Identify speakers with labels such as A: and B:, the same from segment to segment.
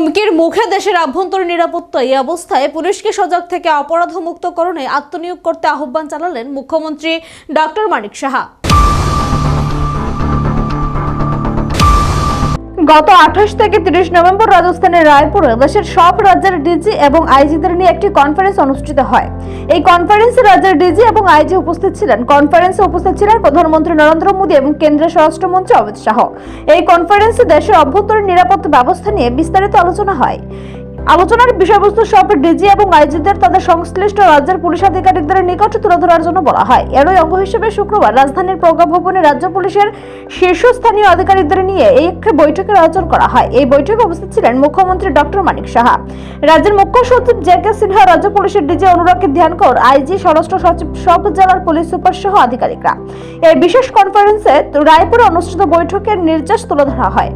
A: হুমকির মুখে দেশের আভ্যন্তরীণ নিরাপত্তা এই অবস্থায় পুলিশকে সজাগ থেকে অপরাধ মুক্তকরণে আত্মনিয়োগ করতে আহ্বান জানালেন মুখ্যমন্ত্রী ডক্টর মানিক সাহা। গত আঠাশ থেকে তিরিশ নভেম্বর রাজস্থানের রায়পুরে দেশের সব রাজ্যের ডিজি এবং আইজিদের নিয়ে একটি কনফারেন্স অনুষ্ঠিত হয়। এই কনফারেন্সে রাজ্যের ডিজি এবং আইজি উপস্থিত ছিলেন। কনফারেন্সে উপস্থিত ছিলেন প্রধানমন্ত্রী নরেন্দ্র মোদী এবং কেন্দ্রীয় স্বরাষ্ট্রমন্ত্রী অমিত শাহ। এই কনফারেন্সে দেশের অভ্যন্তরীণ নিরাপত্তা ব্যবস্থা নিয়ে বিস্তারিত আলোচনা হয়। আলোচনার বিষয়বস্তু সব ডিজি এবং আইজিদের তাদের সংশ্লিষ্ট রাজ্যের পুলিশ আধিকারিকদের নিকট তুলে ধরার জন্য বলা হয়। এরই অঙ্গ হিসেবে শুক্রবার রাজধানীর প্রজ্ঞা ভবনে রাজ্য পুলিশের শীর্ষস্থানীয় আধিকারিকদের নিয়ে একটি বৈঠকের আয়োজন করা হয়। এই বৈঠকে উপস্থিত ছিলেন মুখ্যমন্ত্রী ডক্টর মানিক সাহা। রাজ্যের মুখ্য সচিব জে কে সিনহা, রাজ্য পুলিশের ডিজি অনুরাগ ধ্যানকর, আইজি, স্বরাষ্ট্র সচিব সব জেলার পুলিশ সুপার সহ আধিকারিকরা। এই বিশেষ কনফারেন্সে রায়পুরে অনুষ্ঠিত বৈঠকের নির্দেশ তুলে ধরা হয়।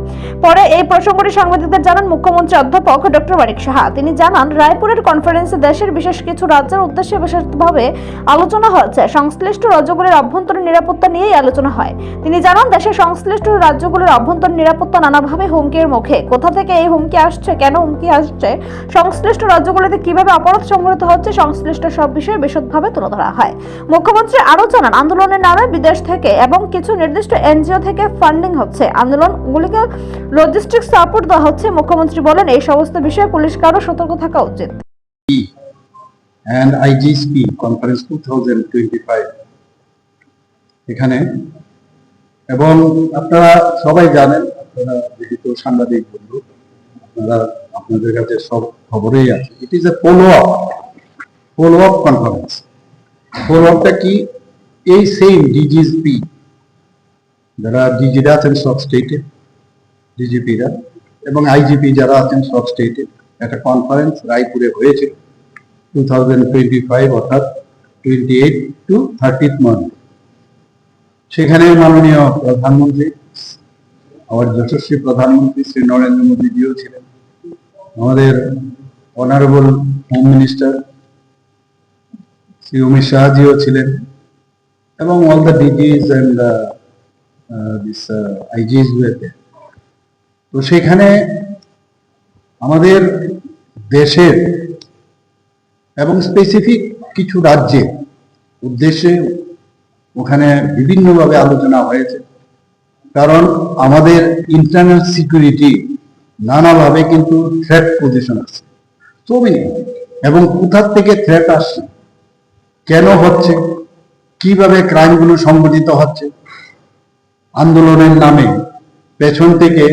A: পরে এই প্রসঙ্গটি সাংবাদিকদের জানান মুখ্যমন্ত্রী অধ্যাপক ডক্টর মানিক সাহা। তিনি জানান, রায়পুরের কনফারেন্সে দেশের বিশেষ কিছু রাজ্যের উদ্দেশ্যে বিশেষভাবে আলোচনা হয়েছে। সংশ্লিষ্ট রাজ্যগুলির অভ্যন্তরীণ নিরাপত্তা নিয়েই আলোচনা হয়। তিনি জানান, দেশের সংশ্লিষ্ট রাজ্যগুলির অভ্যন্তরীণ নিরাপত্তা নানাভাবে হুমকির মুখে। কোথা থেকে এই হুমকি আসছে, কেন হুমকি আসছে, সংশ্লিষ্ট রাজ্যগুলিতে কীভাবে অপরাধ সংঘটিত হচ্ছে, সংশ্লিষ্ট সব বিষয়ে বিশদভাবে তুলে ধরা হয়। মুখ্যমন্ত্রী আরও জানান, আন্দোলনের নামে বিদেশ থেকে এবং কিছু নির্দিষ্ট এনজিও থেকে ফান্ডিং হচ্ছে। আন্দোলনগুলিকে লজিস্টিক সাপোর্ট দেওয়া হচ্ছে, মুখ্যমন্ত্রী বলেন। এই সমস্ত বিষয়ে পুলিশকে সতর্ক থাকা উচিত।
B: And IGSP Conference 2025 এখানে, এবং আপনারা সবাই জানেন, আপনারা যেহেতু সাংবাদিক বন্ধু, আপনারা আপনাদের কাছে সব খবরেই আছে। It is a follow up follow up conference follow আপটা কি এই সেম ডিজিএসপি যারা ডিজিরা আছেন সব স্টেটে ডিজিপিরা এবং আইজিপি যারা আছেন সব স্টেটে একটা কনফারেন্স রায়পুরে হয়েছিল 2025 অর্থাৎ 28 টু 30th মান্থ সেখানে মাননীয় প্রধানমন্ত্রী, আমার যশস্বী প্রধানমন্ত্রী শ্রী নরেন্দ্র মোদীজিও ছিলেন, আমাদের honourable home minister Shri Amit শাহজিও ছিলেন, এবং all the disease and this আইজিজ তো সেখানে আমাদের দেশের এবং স্পেসিফিক কিছু রাজ্যে উদ্দেশ্যে ওখানে বিভিন্নভাবে আলোচনা হয়েছে। কারণ আমাদের ইন্টারনাল সিকিউরিটি নানাভাবে কিন্তু থ্রেট পজিশন আছে। মেনি এবং কোথার থেকে থ্রেট আসছে? কেন হচ্ছে? কীভাবে ক্রাইমগুলো সংগঠিত হচ্ছে? আন্দোলনের নামে পেছন থেকে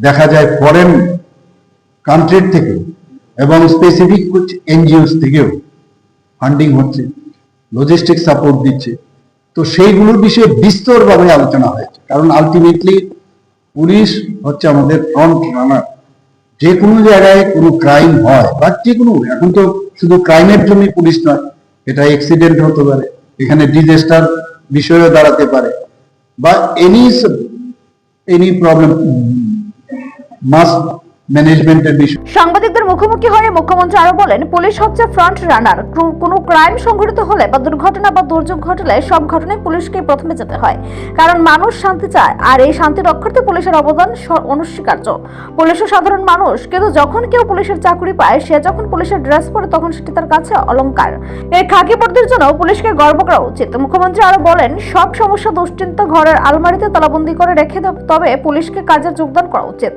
B: দেখা যায় ফরেন কান্ট্রির থেকে এবং স্পেসিফিক এনজিওস থেকেও ফান্ডিং হচ্ছে লজিস্টিক সাপোর্ট দিচ্ছে। তো সেইগুলোর বিষয়ে বিস্তরভাবে আলোচনা হয়েছে। কারণ আলটিমেটলি পুলিশ হচ্ছে আমাদের ফ্রন্ট রানার যে কোনো জায়গায় কোনো ক্রাইম হয় বা যে কোনো, এখন তো শুধু ক্রাইমের জন্য পুলিশ নয়, এটা অ্যাক্সিডেন্ট হতে পারে, এখানে ডিজাস্টার বিষয়েও দাঁড়াতে পারে বা এনি এনি প্রবলেম মাস ম্যানেজমেন্টের বিষয়
A: সাংবাদিকদের মুখোমুখি হয়ে মুখ্যমন্ত্রী আরও বলেন, পুলিশ হচ্ছে ফ্রন্ট রানার কোনো ক্রাইম সংঘটিত হলে বা দুর্ঘটনা বা দুর্যোগ ঘটলে সব ঘটনায় পুলিশকে প্রথমে যেতে হয়। কারণ মানুষ শান্তি চায়, আর এই শান্তি রক্ষার্থে পুলিশের অবদান অনস্বীকার্য। পুলিশও সাধারণ মানুষ, কিন্তু যখন কেউ পুলিশের চাকরি পায়, সে যখন পুলিশের ড্রেস পরে, তখন সেটি তার কাছে অলংকার। এই খাকি পর্দার জন্য পুলিশকে গর্ব করা উচিত। মুখ্যমন্ত্রী আরও বলেন, সব সমস্যা দুশ্চিন্তা ঘরের আলমারিতে তালাবন্দি করে রেখে তবে পুলিশকে কাজে যোগদান করা উচিত।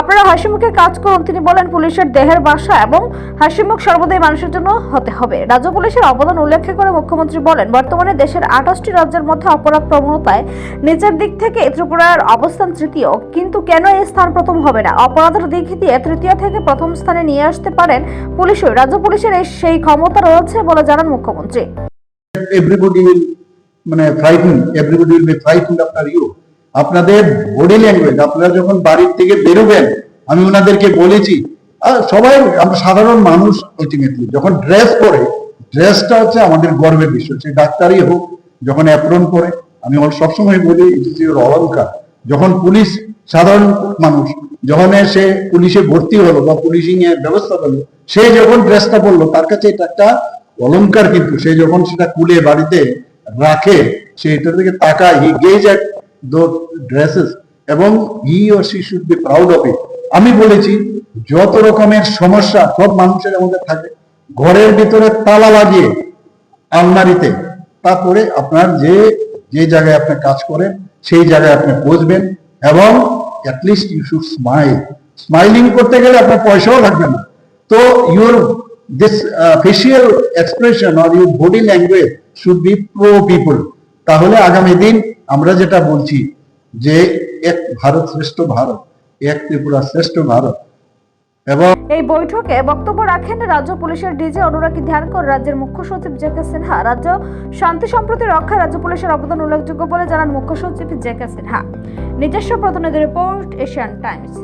A: আপনারা হাসি মুখে কাজ করুন, তিনি বলেন পুলিশের দেহের বাসা এবং হাসিমুখ সর্বদাই মানুষের জন্য হতে হবে। রাজ্য পুলিশের অবদান উল্লেখ করে মুখ্যমন্ত্রী বলেন, বর্তমানে দেশের আঠাশটি রাজ্যের মধ্যে অপরাধ প্রবণতায় নিচের দিক থেকে ত্রিপুরার অবস্থান তৃতীয়। কিন্তু কেন এই স্থান প্রথম হবে না? অপরাধের দিক দিয়ে তৃতীয় থেকে প্রথম স্থানে নিয়ে আসতে পারেন পুলিশও। রাজ্য পুলিশের সেই ক্ষমতা রয়েছে বলে জানান মুখ্যমন্ত্রী।
B: মানে আপনাদের বডি ল্যাঙ্গুয়েজ আপনারা যখন বাড়ির থেকে বেরোবেন আমি ওনাদেরকে বলেছি সবাই আমরা সাধারণ মানুষ আলটিমেটলি যখন ড্রেস পরে ড্রেসটা হচ্ছে আমাদের গর্বের বিষয়, সে ডাক্তারই হোক, যখন অ্যাপ্রন করে আমি সবসময় বলি ইট ইজ অলঙ্কার যখন পুলিশ, সাধারণ মানুষ, যখন সে পুলিশে ভর্তি হলো বা পুলিশিং এর ব্যবস্থা করল, সে যখন ড্রেসটা পরলো, তার কাছে এটা একটা অলঙ্কার কিন্তু, সে যখন সেটা কুলে বাড়িতে রাখে, সে এটার দিকে তাকায় he gauge at those dresses এবং he or she should be proud of it আমি বলেছি, যত রকমের সমস্যা সব মানুষের মধ্যে থাকে, ঘরের ভিতরে তালা লাগিয়ে আলমারিতে তারপরে আপনার যে যে জায়গায় আপনি কাজ করেন, সেই জায়গায় আপনি বসবেন এবং at least you should smile smiling করতে গেলে আপনার পয়সাও লাগবে না। তো your this facial expression or your body language should be pro people তাহলে আগামী দিন আমরা যেটা বলছি যে, এক ভারত শ্রেষ্ঠ ভারত। এক ত্রিপুরা শ্রেষ্ঠ ভারত।
A: এই বৈঠকে বক্তব্য রাখেন রাজ্য পুলিশের ডিজি অনুরাগী ধ্যানকর রাজ্যের মুখ্য সচিব জে কে সিনহা। রাজ্য শান্তি সম্প্রতি রক্ষা রাজ্য পুলিশের অবদান উল্লেখযোগ্য বলে জানান মুখ্য সচিব জে কে সিনহা। নিজস্ব প্রতিনিধি রিপোর্ট এশিয়ান টাইমস।